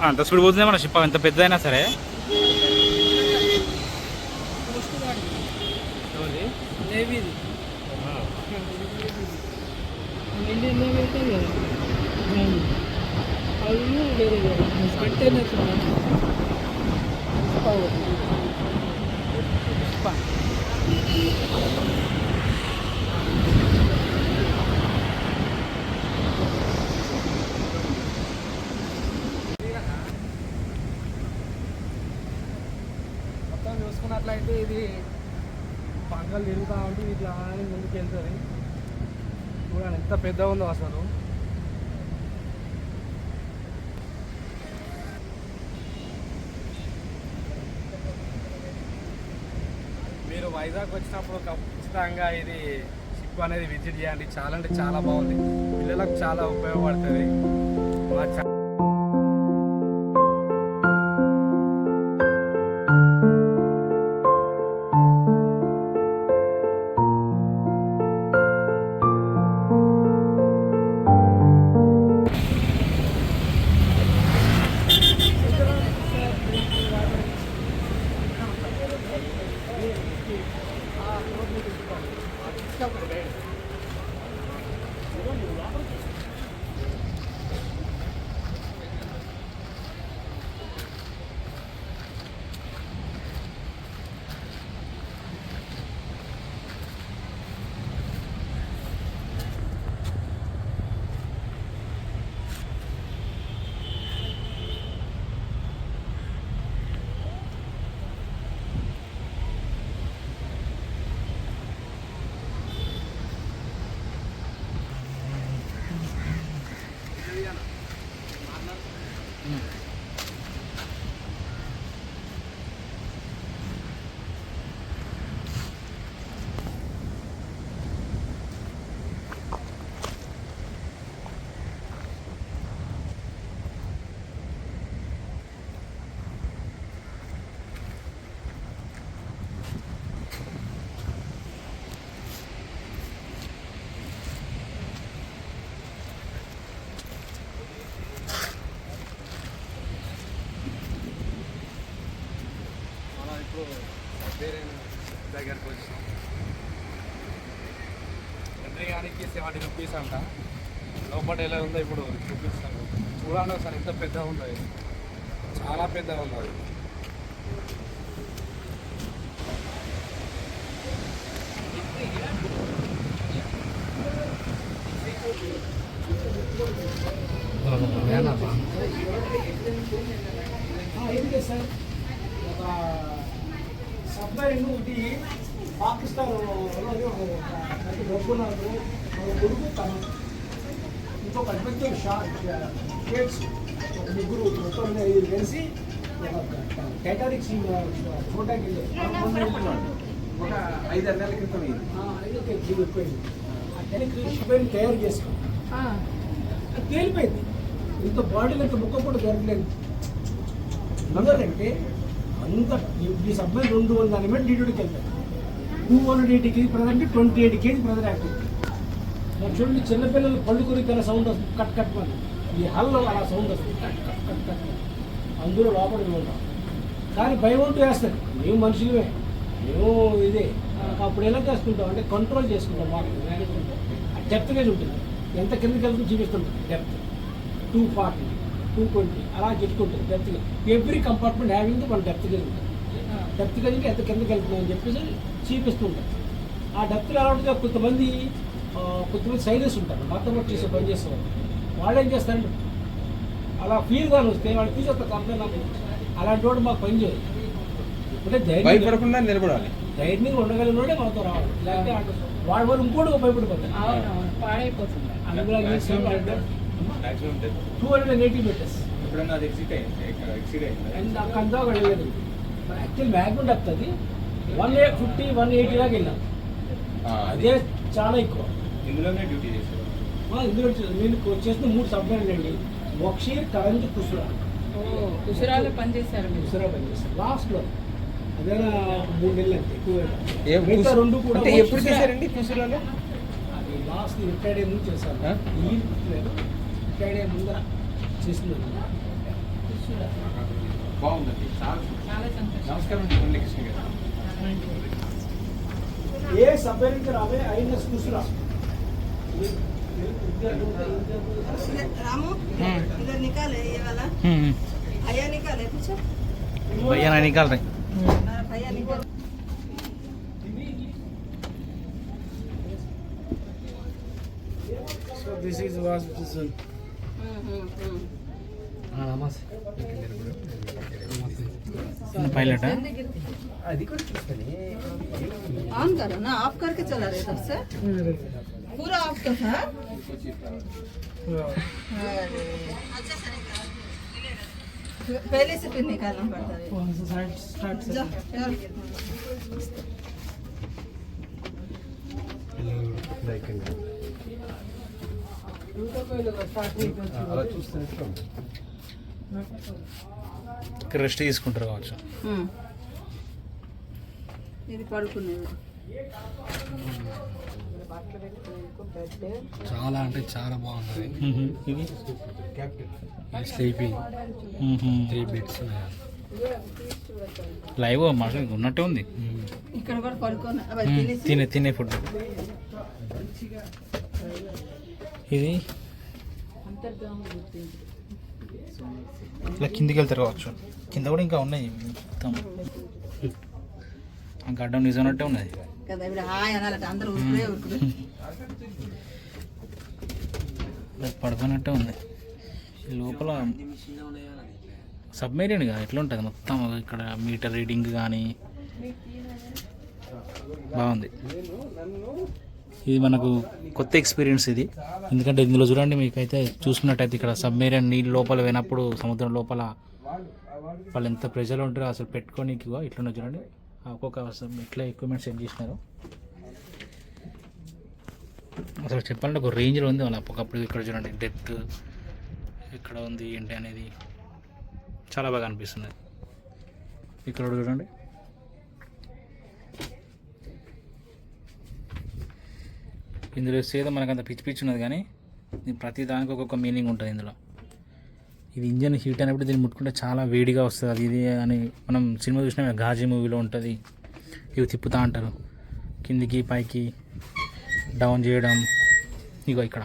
అంత స్పీడ్ పోతుంది మన షిప్ ఎంత పెద్ద అయినా సరే కంటైనర్స్ మొత్తం చూసుకున్నట్లయితే ఇది పంగలు తిరుగుతూ ఉంటే ఇట్లా అని ముందుకు వెళ్తుంది. చూడండి ఎంత పెద్ద ఉందో అసలు. మీరు వైజాగ్ వచ్చినప్పుడు ఖచ్చితంగా ఇది షిప్ అనేది విజిట్ చేయండి. చాలా అంటే చాలా బాగుంది. పిల్లలకు చాలా ఉపయోగపడుతుంది. అంట లోపల ఎలా ఉందో ఇప్పుడు చూపిస్తాను. చూడండి ఒకసారి ఎంత పెద్దగా ఉందో. చాలా పెద్దగా ఉంది అది ఏంటి సార్? ఒక సబ్మెరీన్ ఒకటి పాకిస్తాన్ డబ్బున్నారు మన కొడుకు తన ఇంకొక అడ్వెంచర్ షేట్స్ ఒక ముగ్గురు మొత్తం ఐదు కలిసి ఒక టైటానిక్ సీన్ చూడడానికి ఒక ఐదారు నెలల క్రితం అయితే వెళ్ళిపోయింది ఆ షిప్ తయారు చేసుకో అది తేలిపోయింది. ఇంత బాడీలో ఇంత ముక్క కూడా దొరకలేదు. ఎందుకంటే అంత ఈ సబ్మెరీన్ రెండు వందల మీద డీటోడికి వెళ్తాడు two hundred eighty KG present twenty eight KG present active. మరి చూడండి చిన్నపిల్లలు పళ్ళు కొరికి అలా సౌండ్ వస్తుంది. కట్ కట్ అని ఈ హల్లో అలా సౌండ్ వస్తుంది. కట్ కట్ కట్ కట్ అందులో లోపలికి ఉంటాం కానీ భయం ఉంటూ వేస్తారు. మేము మనుషులమే. మేము ఇదే. అప్పుడు ఎలా చేసుకుంటాం అంటే కంట్రోల్ చేసుకుంటాం వాటర్ మేనేజ్మెంట్ డెప్త్ గేజ్ ఉంటుంది. ఎంత కిందకి వెళ్తుందో చూపిస్తుంటుంది depth two forty two twenty అలా చెప్పుకుంటుంది డెప్త్ ఎవ్రీ కంపార్ట్మెంట్ హ్యావింగ్ మన డెప్త్ ఉంటుంది. డెప్త్ గేజ్ ఎంత కిందకి వెళ్తున్నాం అని చెప్పేసి చూపిస్తుంటాం ఆ డెప్త్లో ఎలా ఉంటుంది కొంతమంది కొంతమంది సైలెన్స్ ఉంటారు. మాతో పాటు చేసే పని చేసేవాళ్ళు. వాళ్ళు ఏం చేస్తారంటే అలా ఫీల్గా వస్తే వాళ్ళు తీసేస్తారు కంప్లైంట్ నాకు అలాంటి వాడు మాకు పని చేయదు అంటే ధైర్యం నిలబడాలి. ధైర్యంగా ఉండగలిగినోడే మనతో రావాలి. లేకపోతే వాడి వాళ్ళు ఇంకోటి భయపడిపోతారు అందులో two hundred and eighty metres ఎప్పుడన్నా అది ఎక్సిట్ అయింది ఎక్సిట్ అయింది? అండ్ వెళ్ళలేదు యాక్చువల్ మ్యాగ్నెట్ వస్తుంది వన్ ఫిఫ్టీ వన్ ఎయిటీ దాకా వెళ్ళాం. అదే అదే చాలా ఎక్కువ. ఇందులోనే డ్యూటీ ఆ, ఇందులో నేను చేసిన మూడు సబ్మెరీన్ అండి. మొక్షీర్ కరంజ్ కుసురా. ఓ కుసురాలో పనిచేశారు మీరు. కుసురా పనిచేస్తాను లాస్ట్లో అదేనా మూడు నెలలు అంతే. ఎక్కువ రెండు కూడా ఎప్పుడు. చేశారండి కుసురాలో? అది లాస్ట్ రిటైర్డ్ అయ్యే ముందు చేశాను. ఆ? ఈ రిటైర్డ్ అయ్యే ముందర చేస్తున్నాను బాగుందండి చాలా చాలా సంతోషం నమస్కారం అండి మురళీకృష్ణ గారు ఏ సబ్మెరీన్ కి రావే ఐఎన్ఎస్ కుసురా रामू इधर निकाले ये वाला भैया निकाले पूछो भैया नहीं निकाल रहे मेरा भैया निकाल so this is was this Pilot on करो ना ऑफ़ करके चला रहे पूरा ऑफ़ था पहले से फिर निकालना पड़ता है से చూస్తానే రెస్ట్ తీసుకుంటారు కావచ్చు. ఇది పడుకునేది. చాలా అంటే చాలా బాగున్నది ఇది స్లీపింగ్. త్రీ బెడ్స్ లైవ్ మాట ఉన్నట్టే ఉంది. ఇక్కడ కూడా తినే తినే ఫుడ్. ఇది ఇట్లా కిందికి వెళ్తారు కావచ్చు. కింద కూడా ఇంకా ఉన్నాయి. మొత్తం. ఆ గడ్డం నిజమైనట్టే ఉన్నది. ఇలా పడుకున్నట్టే ఉంది. ఈ లోపల సబ్మెరీన్ కదా ఎట్లా ఉంటుంది? మొత్తం ఇక్కడ మీటర్ రీడింగ్ కానీ బాగుంది. ఇది మనకు కొత్త ఎక్స్పీరియన్స్ ఇది. ఎందుకంటే ఇందులో చూడండి మీకైతే చూసుకున్నట్టయితే ఇక్కడ సబ్మెరీన్ నీళ్ళు లోపల పోయినప్పుడు సముద్రం లోపల వాళ్ళు ఎంత ప్రెజర్ ఉంటారో అసలు పెట్టుకొని ఇట్లున్నా చూడండి. ఒక్కొక్క సబ్- ఎట్లా ఎక్విప్మెంట్ సెట్ చేసినారు. అసలు చెప్పాలంటే ఒక రేంజ్లో ఉంది వాళ్ళ ఒకప్పుడు ఇక్కడ చూడండి డెప్త్ ఇక్కడ ఉంది ఏంటి అనేది చాలా బాగా అనిపిస్తుంది. ఇక్కడ చూడండి. ఇందులో వేస్తే మనకు అంత పిచ్చి పిచ్చి ఉన్నది కానీ ప్రతి దానికి ఒక్కొక్క మీనింగ్ ఉంటుంది ఇందులో. ఇది ఇంజన్ హీట్ అయినప్పుడు దీన్ని ముట్టుకుంటే చాలా వేడిగా వస్తుంది. అది ఇది అని మనం సినిమా చూసినా గాజీ మూవీలో ఉంటుంది. ఇవి తిప్పుతా అంటారు. కిందికి పైకి డౌన్ చేయడం ఇగో ఇక్కడ.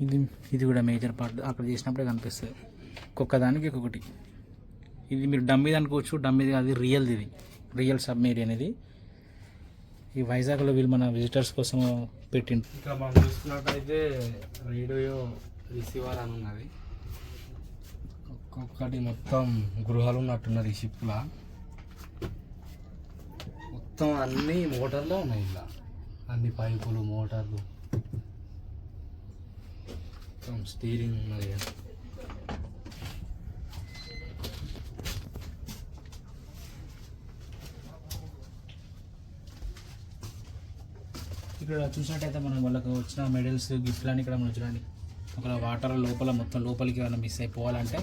ఇది ఇది కూడా మేజర్ పార్ట్. అక్కడ చేసినప్పుడే కనిపిస్తుంది. ఒక్కొక్క దానికి ఒక్కొక్కటి. ఇది మీరు డమ్మీది అనుకోవచ్చు డమ్మీది అది రియల్ది ఇది. రియల్ సబ్మెరీ అనేది. ఈ వైజాగ్లో వీళ్ళు మన విజిటర్స్ కోసం పెట్టింది ఇక్కడ మనం చూసుకున్నట్టయితే రేడియో రిసీవర్ అని ఉన్నది. ఒక్కొక్కటి మొత్తం గృహాలు ఉన్నట్టున్నది ఈ షిప్లా. మొత్తం అన్ని మోటార్లో ఉన్నాయి ఇలా. అన్ని పైపులు మోటార్లు. మొత్తం స్టీరింగ్ ఉన్నది. ఇక్కడ చూసినట్టయితే మనం వాళ్ళకి వచ్చిన మెడల్స్ గిఫ్ట్లు అని ఇక్కడ మనం చూడండి. ఒకవేళ వాటర్ లోపల మొత్తం లోపలికి ఏమైనా మిస్ అయిపోవాలంటే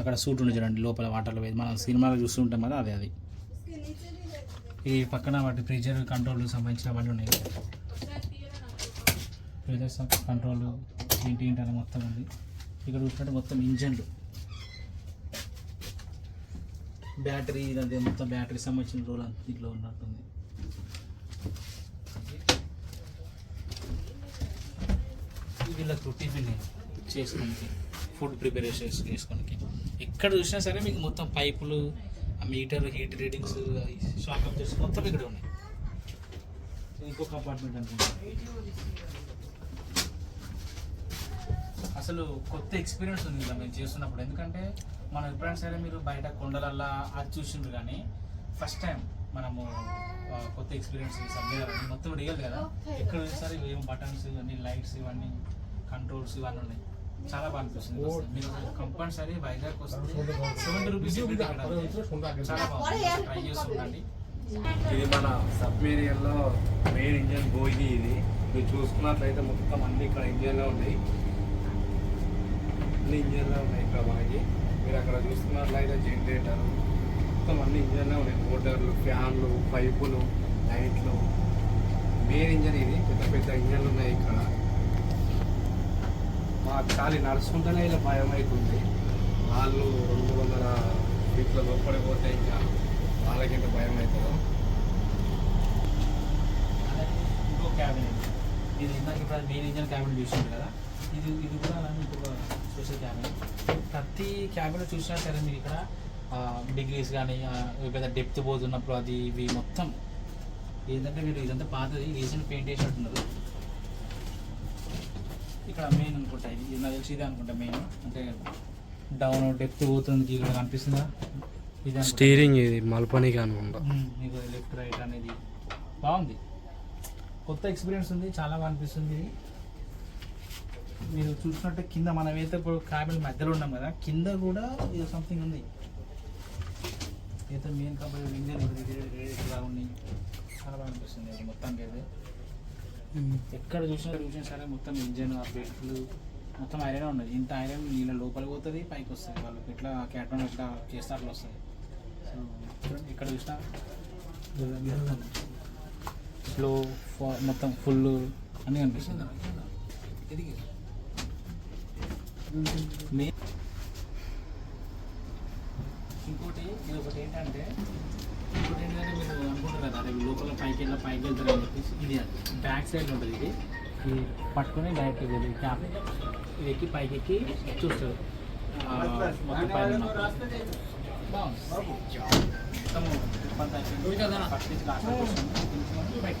అక్కడ సూట్ ఉంది చూడండి లోపల వాటర్లో మనం సినిమాలో చూస్తుంటాం కదా అదే అది. ఈ పక్కన వాటి ప్రెజర్ కంట్రోల్ సంబంధించినవన్నీ ఉన్నాయి. ప్రెజర్ కంట్రోల్ ఏంటి ఏంటి అని మొత్తం ఉంది. ఇక్కడ చూసినట్టు మొత్తం ఇంజన్లు బ్యాటరీ ఇదంతా మొత్తం బ్యాటరీ సంబంధించిన రోల్ అంతా దీంట్లో ఉన్నట్టుంది. వీళ్ళకు టిఫిన్ చేసుకోనికి ఫుడ్ ప్రిపరేషన్ చేసుకోనికి. ఎక్కడ చూసినా సరే మీకు మొత్తం పైపులు ఆ meter heat readings shock updates మొత్తం ఇక్కడ ఉన్నాయి. ఇంకొక అపార్ట్మెంట్ అనుకుంటా. అసలు కొత్త ఎక్స్పీరియన్స్ ఉంది ఇలా మేము చేస్తున్నప్పుడు. ఎందుకంటే మనం ఎప్పుడైనా సరే మీరు బయట కొండలల్లా అది చూసిండ్రు కానీ ఫస్ట్ టైం మనము కొత్త ఎక్స్పీరియన్స్ సబ్జెక్ట్ మొత్తం రియల్ కదా? ఎక్కడ సరే ఏం బటన్స్ ఇవన్నీ లైట్స్ ఇవన్నీ కంట్రోల్స్ ఇవన్నీ ఉన్నాయి. చాలా బాగా అనిపిస్తుంది. మీరు కంపల్సరీ వైజాగ్ వస్తే సెవెంటీ రూపీస్ చాలా బాగుంది. ట్రై చేసి ఉండండి. ఇది మన సబ్మెరియన్లో మెయిన్ ఇంజన్ బోగి ఇది. మీరు చూసుకున్నట్లయితే మొత్తం అన్ని ఇక్కడ ఇంజన్లో ఉన్నాయి. అన్ని ఇంజన్లో ఉన్నాయి ఇక్కడ మనకి. మీరు అక్కడ చూసుకున్నట్లయితే జనరేటర్. మొత్తం అన్ని ఇంజన్లో ఉన్నాయి. మోటార్లు ఫ్యాన్లు పైపులు లైట్లు. మెయిన్ ఇంజన్ ఇది. పెద్ద పెద్ద ఇంజన్లు ఉన్నాయి ఇక్కడ. మా ఖాళీ నడుచుకుంటేనే ఇలా భయం అవుతుంది వాళ్ళు రెండు వందల ఫీట్ల లోపడిపోతే ఇంకా వాళ్ళకి ఇంకా భయం అవుతుంది అలాగే ఇంకో క్యాబినెట్ ఇది ఇందాక ఇప్పుడు మెయిన్ ఇంజన్ క్యాబినెట్ చూసింది కదా? ఇది ఇది కూడా అలానే ఇంకొక స్పెషల్ క్యాబినెట్ ప్రతి క్యాబినెట్ చూసినా సరే మీరు ఇక్కడ డిగ్రీస్ కానీ పెద్ద డెప్త్ పోతున్నప్పుడు అది ఇవి మొత్తం ఏంటంటే మీరు ఇదంతా పాతది రీసెంట్ పెయింట్ చేసినట్టున్నారు. మెయిన్ అనుకుంటా ఇది ఇది నాకు తెలిసి ఇదే అనుకుంటా మెయిన్ అంటే డౌన్ డెప్త్ పోతుంది ఇక్కడ కనిపిస్తుందా ఇది. స్టీరింగ్ ఇది మలపనికి అనుకుంటా. మీకు లెఫ్ట్ రైట్ అనేది బాగుంది కొత్త ఎక్స్పీరియన్స్ ఉంది చాలా బాగా అనిపిస్తుంది మీరు చూసినట్టే కింద మనమైతే ఇప్పుడు క్యాబిన్ మధ్యలో ఉన్నాం కదా కింద కూడా ఏదో సంథింగ్ ఉంది ఏదో మెయిన్ కాబట్టి ఇంజన్ ఇలా ఉన్నాయి చాలా బాగా అనిపిస్తుంది మొత్తానికి అయితే ఎక్కడ చూసినా చూసినా సరే మొత్తం ఇంజన్ ఆ బెల్ట్లు మొత్తం ఐరన్ ఉన్నది. ఇంత ఐరన్ నీళ్ళ లోపలికి పోతుంది పైకి వస్తుంది. వాళ్ళకి ఇట్లా క్యాటన్ ఎట్లా చేస్తే అట్లా వస్తుంది. సో ఎక్కడ చూసినా స్లో మొత్తం ఫుల్ అన్నీ కనిపిస్తుంది. ఇది మే- ఇంకోటి ఇది ఒకటి ఏంటంటే ఇంకోటి ఏంటంటే మీరు అనుకుంటారు కదా అరే లోపల పైకి వెళ్ళి పైకి వెళ్తారు అని చెప్పేసి ఇది బ్యాక్ సైడ్ ఉంటుంది ఇది ఇది పట్టుకొని డైరెక్ట్ ఇది క్యాప్ ఇది ఎక్కి పైకి ఎక్కి చూస్తారు ఆ, మొత్తం పైన ఉన్నప్పుడు. బాగుంది మొత్తము ఇబ్బంది అయిపోయింది. ఫస్ట్ నుంచి లాస్ట్ వరకు